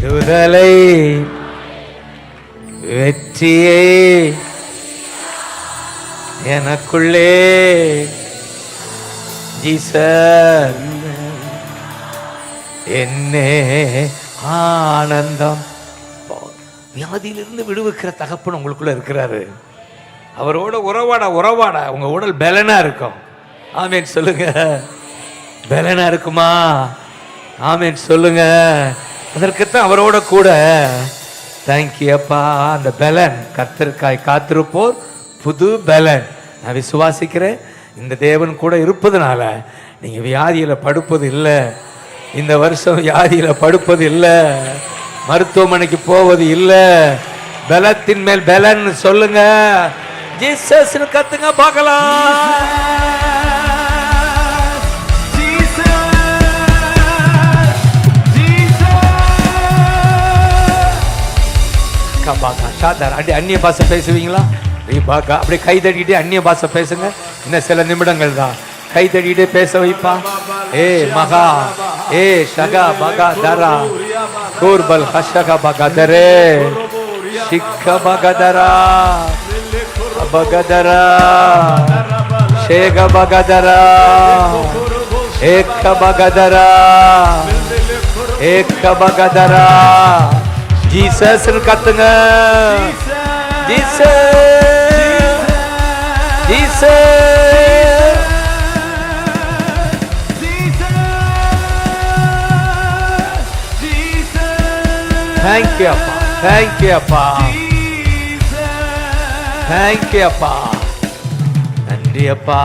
விடுதலை. வெற்றியை எனக்குள்ளே. ஜீசர் என்னே ஆனந்தம். வியாதியிலிருந்து விடுவிக்கிற தகப்பன் உங்களுக்குள்ள இருக்கிறாரு. அவரோட உறவாட உறவாட. உங்க உடல் பலனா இருக்கும். ஆமேன் சொல்லுங்க. பலனா இருக்குமா? ஆமேன் சொல்லுங்க. அதற்குத்தான் அவரோட கூட தேங்க்யூ அப்பா. அந்த பலன் கத்திற்காய் காத்திருப்போர். புது பலன். நான் விசுவாசிக்கிறேன். இந்த தேவன் கூட இருப்பதுனால நீங்கள் வியாதியில் படுப்பது இல்லை. இந்த வருஷம் வியாதியில் படுப்பது இல்லை. மருத்துவமனைக்கு போவது இல்லை. பலத்தின் மேல் பலன் சொல்லுங்க. ஜீசஸ்னு கத்துங்க பார்க்கலாம். கபாகா ஷாதார் அடி அந்நிய பாஷை பேசுவீங்களா? ரீபாக்கா அப்படியே கை தட்டிக்கிட்டே அந்நிய பாஷை பேசுங்க. இன்னும் சில நிமிடங்கள் தான். கை தட்டிக்கிட்டே பேச வைப்பா. ஏ மகா ஏ ஷகா பகா தரா. கூர்பல் ஹஷகா பகா தரே. சிக்க பகதரா பகதரா ஷேக பகதரா ஏக்க பகதரா ஏக்க பகதரா ஜீசஸ் கத்துங்க. ஜீசஸ் ஜீசஸ் தேங்க்யூ அப்பா தேங்க்யூ அப்பா தேங்க்யூ அப்பா நன்றி அப்பா